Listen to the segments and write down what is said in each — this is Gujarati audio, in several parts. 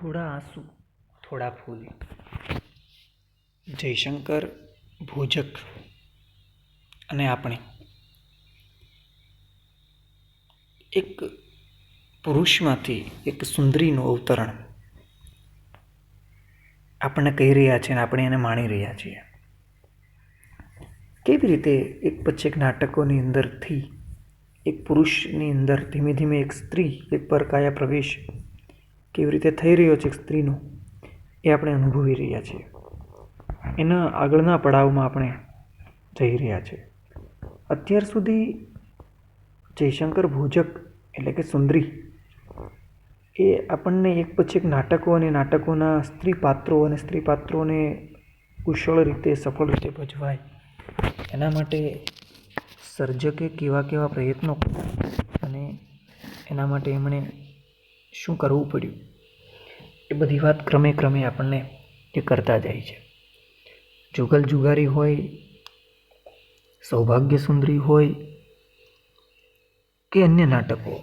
થોડા આંસુ, થોડા ફૂલ. જયશંકર ભોજક અને આપણે. એક પુરુષમાંથી એક સુંદરીનું અવતરણ આપણને કહી રહ્યા છે અને આપણે એને માણી રહ્યા છીએ. કેવી રીતે એક પછી એક નાટકોની અંદરથી, એક પુરુષની અંદર ધીમે ધીમે એક સ્ત્રી એક પર કાયા પ્રવેશ કેવી રીતે થઈ રહ્યો છે સ્ત્રીનો એ આપણે અનુભવી રહ્યા છીએ. એના આગળના પડાવમાં આપણે જઈ રહ્યા છીએ. અત્યાર સુધી જયશંકર ભોજક એટલે કે સુંદરી એ આપણને એક પછી એક નાટકો અને નાટકોના સ્ત્રી પાત્રો અને સ્ત્રી પાત્રોને કુશળ રીતે, સફળ રીતે ભજવાય. એના માટે સર્જકે કેવા કેવા પ્રયત્નો અને એના માટે એમણે શું કરવું પડ્યું? એ બધી વાત ક્રમે ક્રમે આપણને એ કરતા જાય છે. જુગલ જુગારી હોય, સૌભાગ્ય સુંદરી હોય કે અન્ય નાટકો,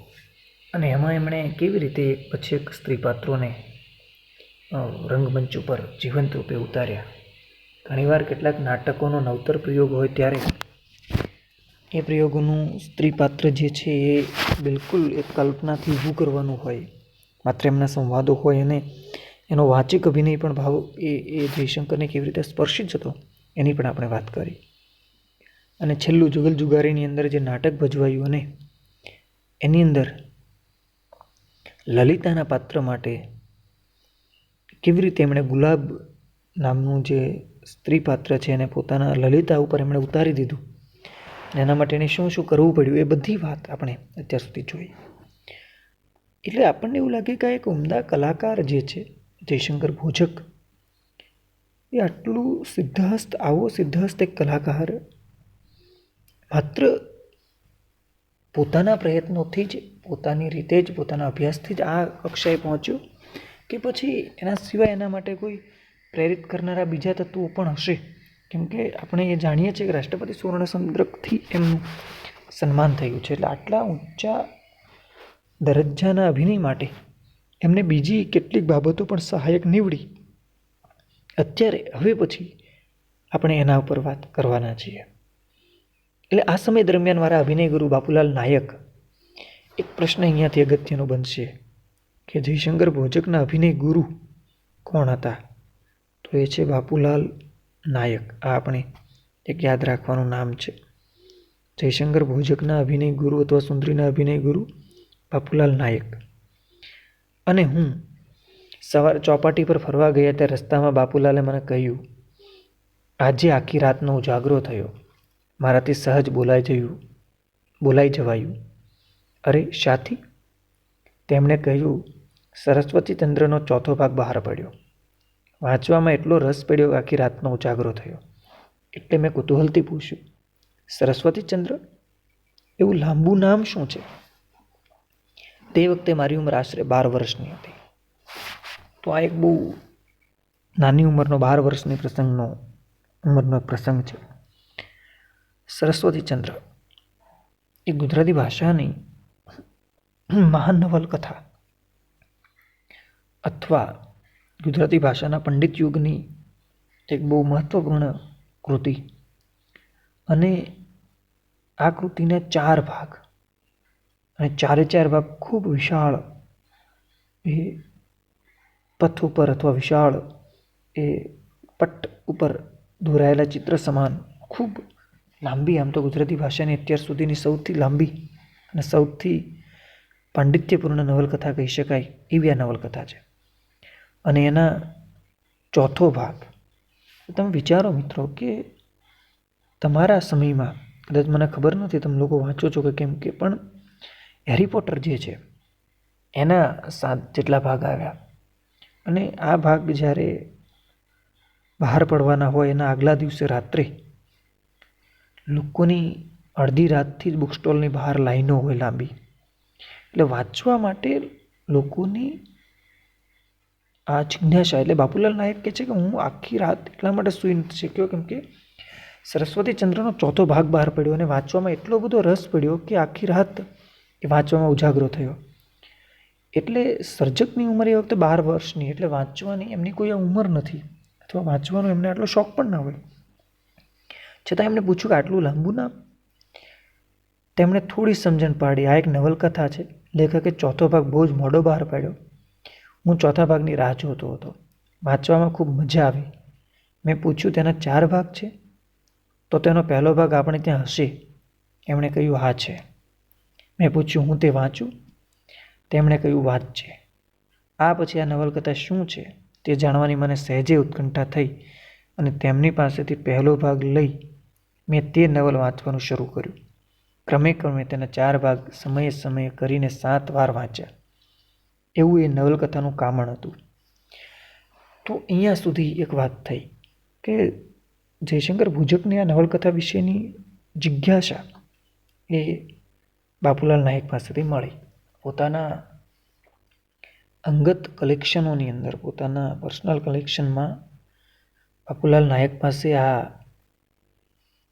અને એમાં એમણે કેવી રીતે એક પછી એક સ્ત્રી પાત્રોને રંગમંચ ઉપર જીવંત રૂપે ઉતાર્યા? ઘણીવાર કેટલાક નાટકોનો નવતર પ્રયોગ હોય ત્યારે એ પ્રયોગોનું સ્ત્રી પાત્ર જે છે એ બિલકુલ એક કલ્પનાથી ઊભું કરવાનું હોય. માત્ર એમના સંવાદો હોય અને એનો વાચિક અભિનય પણ ભાવ એ એ જયશંકરને કેવી રીતે સ્પર્શી જતો, એની પણ આપણે વાત કરી. અને છેલ્લું જુગલ જુગારીની અંદર જે નાટક ભજવાયું અને એની અંદર લલિતાના પાત્ર માટે કેવી રીતે એમણે ગુલાબ નામનું જે સ્ત્રી પાત્ર છે એને પોતાના લલિતા ઉપર એમણે ઉતારી દીધું, એના માટે એને શું શું કરવું પડ્યું એ બધી વાત આપણે અત્યાર સુધી જોઈ. એટલે આપણને એવું લાગે કે એક ઉમદા કલાકાર જે છે, જયશંકર ભોજક, એ આટલું સિદ્ધહસ્ત, આવો સિદ્ધહસ્ત એક કલાકાર માત્ર પોતાના પ્રયત્નોથી જ, પોતાની રીતે જ, પોતાના અભ્યાસથી જ આ કક્ષાએ પહોંચ્યો કે પછી એના સિવાય એના માટે કોઈ પ્રેરિત કરનારા બીજા તત્વો પણ હશે? કેમ કે આપણે એ જાણીએ છીએ કે રાષ્ટ્રપતિ સુવર્ણચંદ્રકથી એમનું સન્માન થયું છે. એટલે આટલા ઊંચા દરજ્જાના અભિનય માટે એમને બીજી કેટલીક બાબતો પણ સહાયક નીવડી. અત્યારે હવે પછી આપણે એના ઉપર વાત કરવાના છીએ. એટલે આ સમય દરમિયાન મારા અભિનય ગુરુ બાપુલાલ નાયક એક પ્રશ્ન અહીંયાથી અગત્યનો બનશે કે જયશંકર ભોજકના અભિનય ગુરુ કોણ હતા? તો એ છે બાપુલાલ નાયક. આ આપણે એક યાદ રાખવાનું નામ છે. જયશંકર ભોજકના અભિનય ગુરુ અથવા સુંદરીના અભિનય ગુરુ બાપુલાલ નાયક. અને હું સવાર, ચોપાટી પર ફરવા ગયા ત્યારે રસ્તામાં બાપુલાલે મને કહ્યું, આજે આખી રાતનો ઉજાગરો થયો. મારાથી સહજ બોલાઈ જયું, બોલાઈ જવાયું. અરે, શાથી? તેમણે કહ્યું, સરસ્વતી ચંદ્રનો ચોથો ભાગ બહાર પડ્યો. વાંચવામાં એટલો રસ પડ્યો કે આખી રાતનો ઉજાગરો થયો. એટલે મેં કુતૂહલથી પૂછ્યું, સરસ્વતી ચંદ્ર? એવું લાંબુ નામ શું છે? તે વખતે મારી ઉંમર આશરે બાર વર્ષની હતી. તો આ એક બહુ નાની ઉંમરનો બાર વર્ષની પ્રસંગનો, ઉંમરનો પ્રસંગ છે. સરસ્વતી ચંદ્ર, એ ગુજરાતી ભાષાની મહાન નવલકથા અથવા ગુજરાતી ભાષાના પંડિત યુગની એક બહુ મહત્વપૂર્ણ કૃતિ. અને આ કૃતિના ચાર ભાગ અને ચારે ચાર ભાગ ખૂબ વિશાળ એ પથ ઉપર અથવા વિશાળ એ પટ્ટ ઉપર દોરાયેલા ચિત્ર સમાન, ખૂબ લાંબી, આમ તો ગુજરાતી ભાષાની અત્યાર સુધીની સૌથી લાંબી અને સૌથી પાંડિત્યપૂર્ણ નવલકથા કહી શકાય એવી આ નવલકથા છે. અને એના ચોથો ભાગ, તમે વિચારો મિત્રો કે તમારા સમયમાં, કદાચ મને ખબર નથી, તમે લોકો વાંચો છો કે કેમ કે, પણ હેરી પોટર જે છે, એના સાત જેટલા ભાગ આવ્યા. અને આ ભાગ જ્યારે બહાર પડવાના હોય, એના આગલા દિવસે રાત્રે લોકોની અડધી રાતથી જ બુક સ્ટોલની બહાર લાઈનો હોય લાંબી. એટલે વાંચવા માટે લોકોની આ જિજ્ઞાસા, એટલે બાપુલાલ નાયક કહે છે કે હું આખી રાત એટલા માટે સૂઈ નથી શક્યો, કેમ કે સરસ્વતી ચંદ્રનો ચોથો ભાગ બહાર પડ્યો અને વાંચવામાં એટલો બધો રસ પડ્યો કે આખી રાત એ વાંચવામાં ઉજાગરો થયો. એટલે સર્જકની ઉંમર એ વખતે બાર વર્ષની, એટલે વાંચવાની એમની કોઈ ઉંમર નથી, અથવા વાંચવાનો એમને આટલો શોખ પણ ના હોય. છતાં એમને પૂછ્યું કે આટલું લાંબુ ના? તેમણે થોડી સમજણ પાડી. આ એક નવલકથા છે. લેખકે ચોથો ભાગ બહુ જ મોડો બહાર પાડ્યો. હું ચોથા ભાગની રાહ જોતો હતો. વાંચવામાં ખૂબ મજા આવી. મેં પૂછ્યું, તેના ચાર ભાગ છે? તો તેનો પહેલો ભાગ આપણે ત્યાં હશે. એમણે કહ્યું, હા, છે. મેં પૂછ્યું, હું તે વાંચું? તેમણે કહ્યું, વાત છે. આ પછી આ નવલકથા શું છે તે જાણવાની મને સહેજે ઉત્કંઠા થઈ અને તેમની પાસેથી પહેલો ભાગ લઈ મેં તે નવલ વાંચવાનું શરૂ કર્યું. ક્રમે ક્રમે તેના ચાર ભાગ સમયે સમયે કરીને સાત વાર વાંચ્યા. એવું એ નવલકથાનું કામણ હતું. તો અહીંયા સુધી એક વાત થઈ કે જયશંકર ભુજકની આ નવલકથા વિશેની જિજ્ઞાસા એ બાપુલાલ નાયક પાસેથી મળી. પોતાના અંગત કલેક્શનોની અંદર, પોતાના પર્સનલ કલેક્શનમાં બાપુલાલ નાયક પાસે આ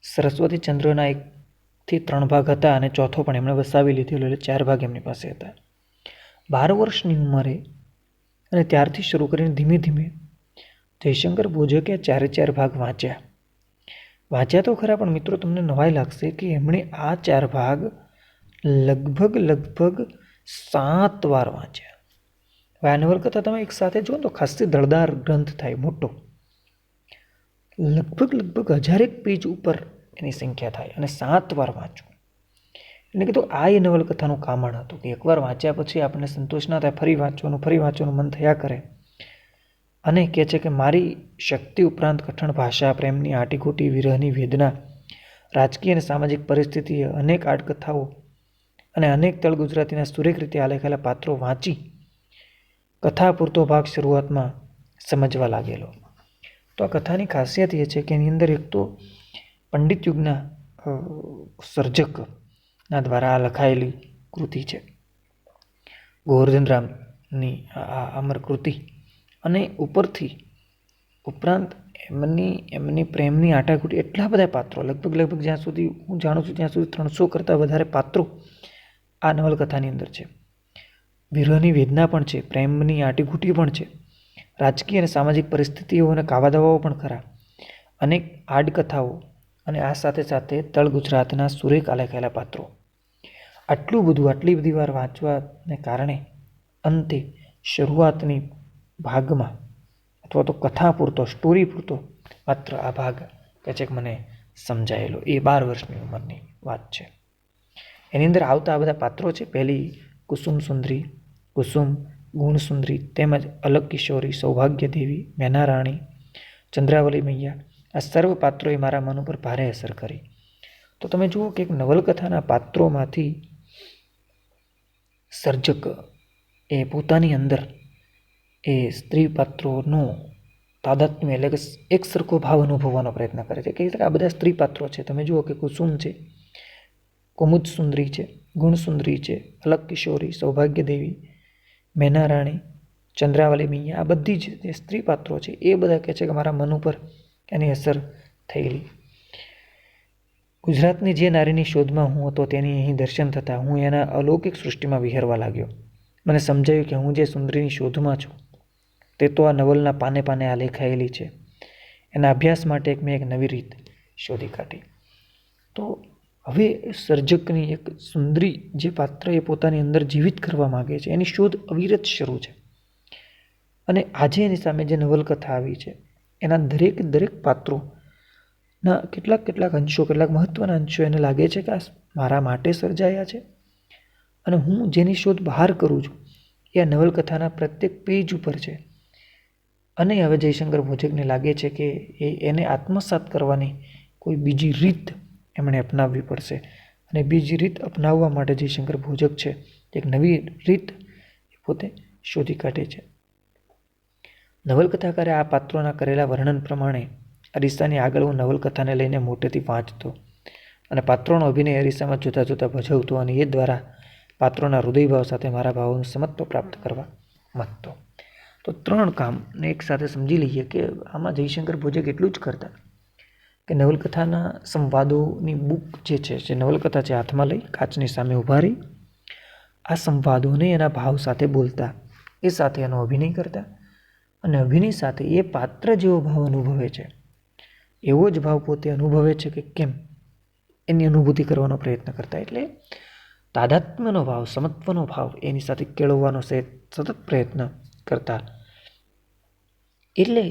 સરસ્વતી ચંદ્રના એકથી ત્રણ ભાગ હતા અને ચોથો પણ એમણે વસાવી લીધેલો, એટલે ચાર ભાગ એમની પાસે હતા. બાર વર્ષની ઉંમરે અને ત્યારથી શરૂ કરીને ધીમે ધીમે જયશંકર ભોજકે ચારે ચાર ભાગ વાંચ્યા. વાંચ્યા તો ખરા, પણ મિત્રો, તમને નવાઈ લાગશે કે એમણે આ ચાર ભાગ લગભગ લગભગ સાત વાર વાંચ્યા. હવે આ નવલકથા તમે એક સાથે જુઓ તો ખાસી દળદાર ગ્રંથ થાય, મોટો. લગભગ લગભગ હજારેક પેજ ઉપર એની સંખ્યા થાય અને સાત વાર વાંચવું એટલે કીધું, આ એ નવલકથાનું કામણ હતું કે એકવાર વાંચ્યા પછી આપણને સંતોષ ના થાય, ફરી વાંચવાનું ફરી વાંચવાનું મન થયા કરે. અને કહે છે કે મારી શક્તિ ઉપરાંત કઠણ ભાષા, પ્રેમની આટીખોટી વિરહની વેદના, રાજકીય અને સામાજિક પરિસ્થિતિએ અનેક આડકથાઓ અને અનેક તળ ગુજરાતીના સુરેખ રીતે આલેખાયેલા પાત્રો વાંચી કથા પૂરતો ભાગ શરૂઆતમાં સમજવા લાગેલો. તો આ કથાની ખાસિયત એ છે કે એની અંદર એક તો પંડિત યુગના સર્જકના દ્વારા આ લખાયેલી કૃતિ છે. ગોવર્ધન રામની આ અમર કૃતિ. અને ઉપરથી ઉપરાંત એમની એમની પ્રેમની આટાકૂટી એટલા બધા પાત્રો, લગભગ લગભગ જ્યાં સુધી હું જાણું છું ત્યાં સુધી ત્રણસો કરતાં વધારે પાત્રો આ નવલકથાની અંદર છે. વિરહની વેદના પણ છે, પ્રેમની આટીઘૂટી પણ છે. રાજકીય અને સામાજિક પરિસ્થિતિઓ અને કાવાદાવાઓ પણ ખરા. અનેક આડકથાઓ અને આ સાથે સાથે તળ ગુજરાતના સુરેખ આલેખાયેલા પાત્રો. આટલું બધું, આટલી બધી વાર વાંચવાને કારણે અંતે શરૂઆતની ભાગમાં અથવા તો કથા પૂરતો સ્ટોરી પૂરતો માત્ર આ ભાગ કચેક મને સમજાયેલો. એ બાર વર્ષની ઉંમરની વાત છે. એની અંદર આવતા આ બધા પાત્રો છે. પહેલી કુસુમ સુંદરી, કુસુમ ગુણસુંદરી તેમજ અલગ કિશોરી, સૌભાગ્ય દેવી મેના રાણી ચંદ્રાવલી મૈયા, આ સર્વ પાત્રોએ મારા મન ઉપર ભારે અસર કરી. તો તમે જુઓ કે એક નવલકથાના પાત્રોમાંથી સર્જક એ પોતાની અંદર એ સ્ત્રી પાત્રોનો તાદાત્મ્ય એટલે કે એક સરખો ભાવ અનુભવવાનો પ્રયત્ન કરે છે. કે આ બધા સ્ત્રી પાત્રો છે. તમે જુઓ કે કુસુમ છે કુમુદ સુંદરી છે ગુણસુંદરી છે, અલગ કિશોરી, સૌભાગ્ય દેવી મેના રાણી ચંદ્રાવલી મૈયા, આ બધી જ જે સ્ત્રી પાત્રો છે, એ બધા કહે છે કે મારા મન ઉપર એની અસર થયેલી. ગુજરાતની જે નારીની શોધમાં હું હતો, તેની અહીં દર્શન થતાં હું એના અલૌકિક સૃષ્ટિમાં વિહરવા લાગ્યો. મને સમજાયું કે હું જે સુંદરીની શોધમાં છું, તે તો આ નવલના પાને પાને આ લેખાયેલી છે. એના અભ્યાસ માટે એક મેં એક નવી રીત શોધી કાઢી. તો હવે સર્જકની એક સુંદરી જે પાત્ર એ પોતાની અંદર જીવિત કરવા માગે છે, એની શોધ અવિરત શરૂ છે. અને આજે એની સામે જે નવલકથા આવી છે, એના દરેક દરેક પાત્રોના કેટલાક કેટલાક અંશો, કેટલાક મહત્ત્વના અંશો એને લાગે છે કે આ મારા માટે સર્જાયા છે. અને હું જેની શોધ બહાર કરું છું, એ આ નવલકથાના પ્રત્યેક પેજ ઉપર છે. અને હવે જયશંકર ભોજકને લાગે છે કે એ એને આત્મસાત કરવાની કોઈ બીજી રીત એમણે અપનાવવી પડશે. અને બીજી રીત અપનાવવા માટે જયશંકર ભોજક છે, એક નવી રીત પોતે શોધી કાઢે છે. નવલકથાકારે આ પાત્રોના કરેલા વર્ણન પ્રમાણે અરીસાની આગળ હું નવલકથાને લઈને મોટેથી વાંચતો અને પાત્રોનો અભિનય અરીસામાં જુદા જુદા ભજવતો અને એ દ્વારા પાત્રોના હૃદયભાવ સાથે મારા ભાવોનું સમત્વ પ્રાપ્ત કરવા માંગતો. તો ત્રણ કામને એક સાથે સમજી લઈએ કે આમાં જયશંકર ભોજક એટલું જ કરતા. કે નવલકથાના સંવાદોની બુક જે છે, જે નવલકથા છે, હાથમાં લઈ કાચની સામે ઊભા રહી. આ સંવાદોને એના ભાવ સાથે બોલતા, એ સાથે એનો અભિનય કરતા અને અભિનય સાથે એ પાત્ર જેવો ભાવ અનુભવે છે. એવો જ ભાવ પોતે અનુભવે છે કે કેમ એની અનુભૂતિ કરવાનો પ્રયત્ન કરતા. એટલે તાદાત્મ્યનો ભાવ, સમત્વનો ભાવ એની સાથે કેળવવાનો સતત પ્રયત્ન કરતા. એટલે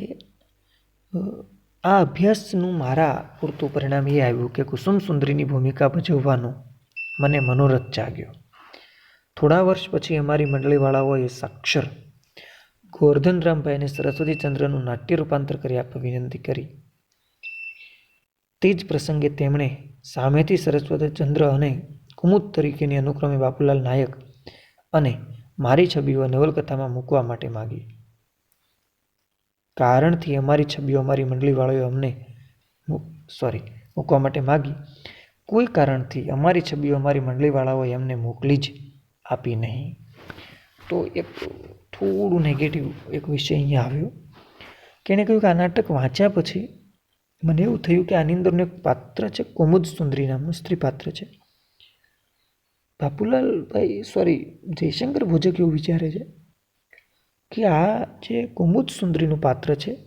આ અભ્યાસનું મારા પૂરતું પરિણામ એ આવ્યું કે કુસુમ સુંદરીની ભૂમિકા ભજવવાનો મને મનોરથ જાગ્યો. થોડા વર્ષ પછી અમારી મંડળીવાળાઓએ સાક્ષર ગોરધનરામભાઈને સરસ્વતીચંદ્રનું નાટ્ય રૂપાંતર કરી આપવા વિનંતી કરી. તે જ પ્રસંગે તેમણે સામેથી સરસ્વતીચંદ્ર અને કુમુદ તરીકેની અનુક્રમે બાપુલાલ નાયક અને મારી છબીઓ નવલકથામાં મૂકવા માટે માગી. કારણથી અમારી છબીઓ, અમારી મંડળીવાળાઓએ અમને સોરી મૂકવા માટે માગી. કોઈ કારણથી અમારી છબીઓ, અમારી મંડળીવાળાઓએ અમને મોકલી જ આપી નહીં. તો એક થોડું નેગેટિવ એક વિષય અહીંયા આવ્યો. કે એણે કહ્યું કે આ નાટક વાંચ્યા પછી મને એવું થયું કે આની અંદરનું એક પાત્ર છે, કુમુદ સુંદરી નામનું સ્ત્રી પાત્ર છે. બાપુલાલભાઈ સોરી જયશંકર ભોજક એવું વિચારે છે. કે આ જે કુમુદ સુંદરીનું પાત્ર છે,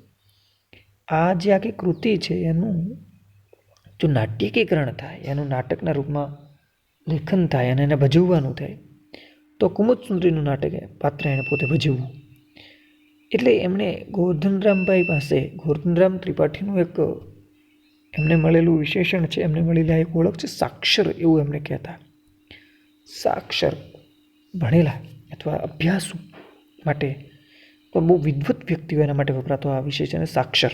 આ જે આખી કૃતિ છે, એનું જો નાટ્યકીકરણ થાય, એનું નાટકના રૂપમાં લેખન થાય અને એને ભજવવાનું થાય, તો કુમુદ સુંદરીનું નાટક પાત્ર એણે પોતે ભજવવું. એટલે એમણે ગોધનરામભાઈ પાસે ગોધનરામ ત્રિપાઠીનું એક એમને મળેલું વિશેષણ છે, એમને મળેલા એક ઓળખ છે, સાક્ષર એવું એમને કહેતા. સાક્ષર ભણેલા અથવા અભ્યાસુ માટે પણ બહુ વિદ્વત વ્યક્તિઓ એના માટે વપરાતો આ વિષય છે અને સાક્ષર.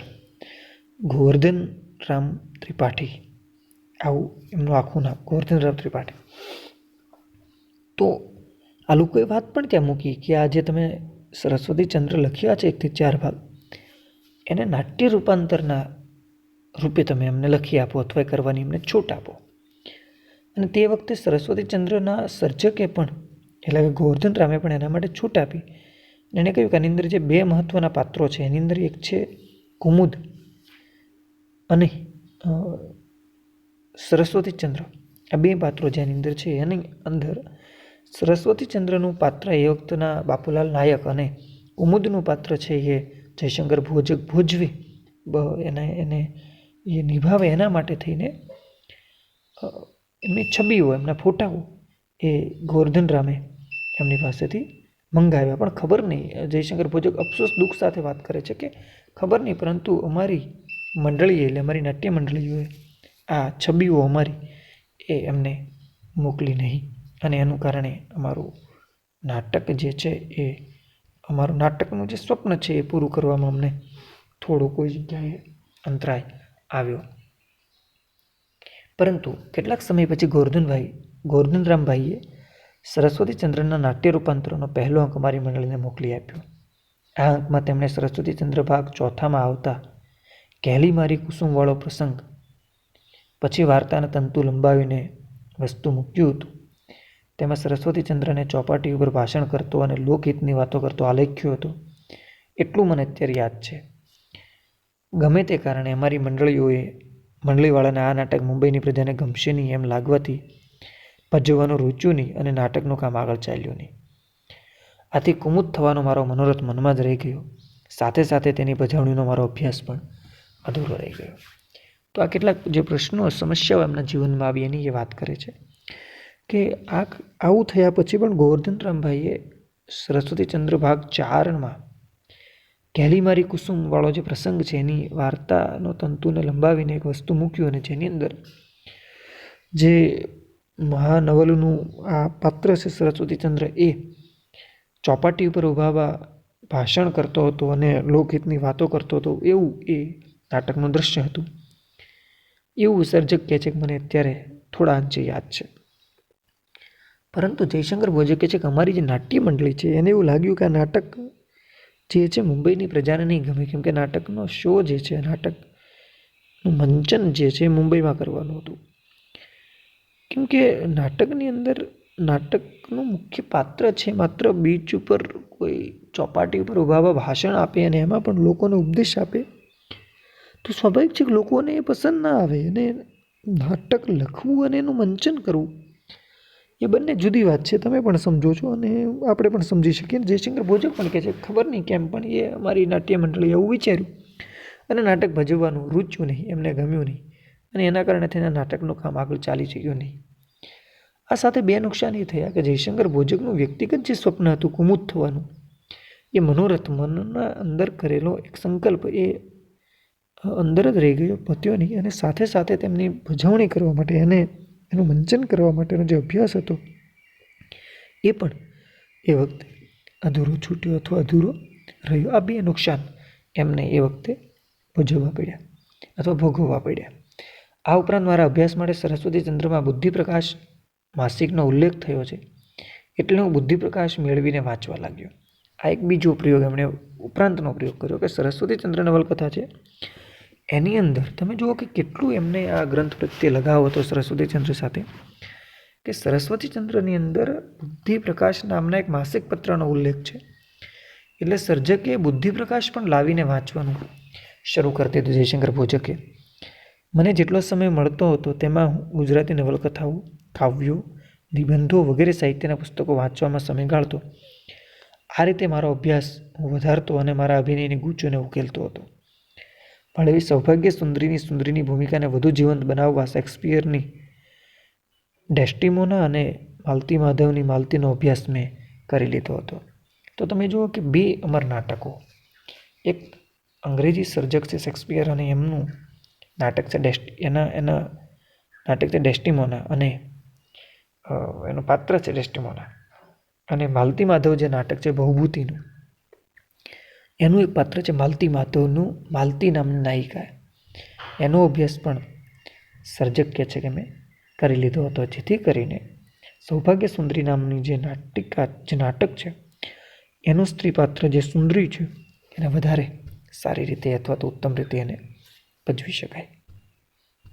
ગોવર્ધન રામ ત્રિપાઠી. આવું એમનું આખું નામ, ગોવર્ધન રામ ત્રિપાઠી. તો આ લોકોએ વાત પણ ત્યાં મૂકી કે આ જે તમે સરસ્વતી ચંદ્ર લખ્યા છે એકથી ચાર ભાગ, એને નાટ્ય રૂપાંતરના રૂપે તમે એમને લખી આપો અથવા કરવાની એમને છૂટ આપો. અને તે વખતે સરસ્વતી ચંદ્રના સર્જકે પણ, એટલે કે ગોવર્ધન રામે પણ એના માટે છૂટ આપી એણે કહ્યું કે આની અંદર જે બે મહત્ત્વના પાત્રો છે, એની અંદર એક છે કુમુદ અને સરસ્વતી ચંદ્ર. આ બે પાત્રો જેની અંદર છે, એની અંદર સરસ્વતી ચંદ્રનું પાત્ર એ વખતના બાપુલાલ નાયક અને કુમુદનું પાત્ર છે એ જયશંકર ભોજક ભોજવી. એને એને, એ નિભાવે એના માટે થઈને એમની છબીઓ, એમના ફોટાઓ એ ગોવર્ધન રામે એમની પાસેથી મંગાવ્યા. પણ ખબર નહીં. જયશંકર ભોજક અફસોસ દુઃખ સાથે વાત કરે છે કે ખબર નહીં, પરંતુ અમારી મંડળીએ એટલે અમારી નાટ્ય મંડળીઓએ આ છબીઓ અમારી એ એમને મોકલી નહીં. અને એનું કારણે અમારું નાટક જે છે એ અમારું નાટકનું જે સ્વપ્ન છે એ પૂરું કરવામાં અમને થોડો કોઈ જગ્યાએ અંતરાય આવ્યો. પરંતુ કેટલાક સમય પછી ગોરધનભાઈ, ગોરધનરામભાઈએ સરસ્વતી ચંદ્રના નાટ્ય રૂપાંતરોનો પહેલો અંક મારી મંડળીને મોકલી આપ્યો. આ અંકમાં તેમણે સરસ્વતી ચંદ્ર ભાગ ચોથામાં આવતા કહેલી મારી કુસુમવાળો પ્રસંગ પછી વાર્તાના તંતુ લંબાવીને વસ્તુ મૂક્યું હતું. તેમાં સરસ્વતી ચંદ્રને ચોપાટી ઉપર ભાષણ કરતો અને લોકહિતની વાતો કરતો આલેખ્યો હતો. એટલું મને અત્યારે યાદ છે. ગમે તે કારણે અમારી મંડળીઓએ, મંડળીવાળાને આ નાટક મુંબઈની પ્રજાને ગમશે નહીં એમ લાગવાથી ભજવવાનું રૂચ્યું નહીં અને નાટકનું કામ આગળ ચાલ્યું નહીં. આથી કુમુદ થવાનો મારો મનોરથ મનમાં જ રહી ગયો. સાથે સાથે તેની ભજવણીનો મારો અભ્યાસ પણ અધૂરો રહી ગયો. તો આ કેટલાક જે પ્રશ્નો, સમસ્યાઓ એમના જીવનમાં આવી એની એ વાત કરે છે કે આ આવું થયા પછી પણ ગોવર્ધનરામભાઈએ સરસ્વતીચંદ્ર ભાગ ચારમાં કહેલી મારી કુસુમવાળો જે પ્રસંગ છે એની વાર્તાનો તંતુને લંબાવીને એક વસ્તુ મૂક્યું અને જેની અંદર જે મહાનવલનું આ પાત્ર છે સરસ્વતીચંદ્ર એ ચોપાટી ઉપર ઊભા ભાષણ કરતો હતો અને લોકહિતની વાતો કરતો હતો. એવું એ નાટકનું દૃશ્ય હતું. એવું સર્જક કહે છે કે મને અત્યારે થોડા અંશે યાદ છે. પરંતુ જયશંકર ભોજે કહે છે કે અમારી જે નાટ્ય મંડળી છે, એને એવું લાગ્યું કે આ નાટક જે છે મુંબઈની પ્રજાને નહીં ગમે, કેમ કે નાટકનો શો જે છે, નાટકનું મંચન જે છે મુંબઈમાં કરવાનું હતું. કેમ કે નાટકની અંદર નાટકનું મુખ્ય પાત્ર છે માત્ર બીચ ઉપર કોઈ ચોપાટી ઉપર ઊભા ઊભા ભાષણ આપે અને એમાં પણ લોકોને ઉપદેશ આપે, તો સ્વાભાવિક છે કે લોકોને એ પસંદ ના આવે અને નાટક લખવું અને એનું મંચન કરવું, એ બંને જુદી વાત છે. તમે પણ સમજો છો અને આપણે પણ સમજી શકીએ. જયશંકર ભોજક પણ કહે છે, ખબર નહીં કેમ, પણ એ અમારી નાટ્ય મંડળીએ એવું વિચાર્યું. અને નાટક ભજવવાનું રૂચ્યું નહીં, એમને ગમ્યું નહીં. અને એના કારણે તેના નાટકનું કામ આગળ ચાલી શક્યું નહીં. આ સાથે બે નુકસાન એ થયા કે જયશંકર ભોજકનું વ્યક્તિગત જે સ્વપ્ન હતું કુમુદ થવાનું, એ મનોરથ મનના અંદર કરેલો એક સંકલ્પ એ અંદર જ રહી ગયો, પત્યો નહીં અને સાથે સાથે તેમની ભજવણી કરવા માટે અને એનું મંચન કરવા માટેનો જે અભ્યાસ હતો, એ પણ એ વખતે અધૂરો છૂટ્યો અથવા અધૂરો રહ્યો. આ બે નુકસાન એમને એ વખતે ભોજવવા પડ્યા અથવા ભોગવવા પડ્યા. આ ઉપરાંત મારા અભ્યાસ માટે સરસ્વતી ચંદ્રમાં બુદ્ધિપ્રકાશ માસિકનો ઉલ્લેખ થયો છે, એટલે હું બુદ્ધિપ્રકાશ મેળવીને વાંચવા લાગ્યો. આ એક બીજો પ્રયોગ એમણે ઉપરાંતનો પ્રયોગ કર્યો કે સરસ્વતી ચંદ્ર નવલકથા છે. એની અંદર તમે જુઓ કે કેટલું એમને આ ગ્રંથ પ્રત્યે લગાવ હતો સરસ્વતી ચંદ્ર સાથે, કે સરસ્વતી ચંદ્રની અંદર બુદ્ધિપ્રકાશ નામના એક માસિક પત્રનો ઉલ્લેખ છે. એટલે સર્જકે બુદ્ધિપ્રકાશ પણ લાવીને વાંચવાનું શરૂ કરી દીધું જયશંકર ભોજકે. મને જેટલો સમય મળતો હતો તેમાં હું ગુજરાતી નવલકથાઓ, કાવ્યો, નિબંધો વગેરે સાહિત્યના પુસ્તકો વાંચવામાં સમય ગાળતો. આ રીતે મારો અભ્યાસ હું વધારતો અને મારા અભિનયની ગૂંચોને ઉકેલતો હતો. પણ એવી સૌભાગ્ય સુંદરીની સુંદરીની ભૂમિકાને વધુ જીવંત બનાવવા શેક્સપિયરની ડેસ્ટિમોના અને માલતી માધવની માલતીનો અભ્યાસ મેં કરી લીધો હતો. તો તમે જુઓ કે બે અમર નાટકો. એક અંગ્રેજી સર્જક છે શેક્સપિયર અને એમનું નાટક છે, ડેસ્ટ, એના એના નાટક છે, ડેસ્ટિમોના અને એનું પાત્ર છે, ડેસ્ટિમોના. અને માલતી માધવ જે નાટક છે, બહુભૂતિનું, એનું એક પાત્ર છે, માલતી માધવનું માલતી નામની નાયિકા. એનો અભ્યાસ પણ સર્જક કહે છે કે મેં કરી લીધો હતો. જેથી કરીને સૌભાગ્ય સુંદરી નામની જે નાટિકા, જે નાટક છે, એનું સ્ત્રી પાત્ર જે સુંદરી છે, એને વધારે સારી રીતે અથવા તો ઉત્તમ રીતે એને ભજવી શકાય.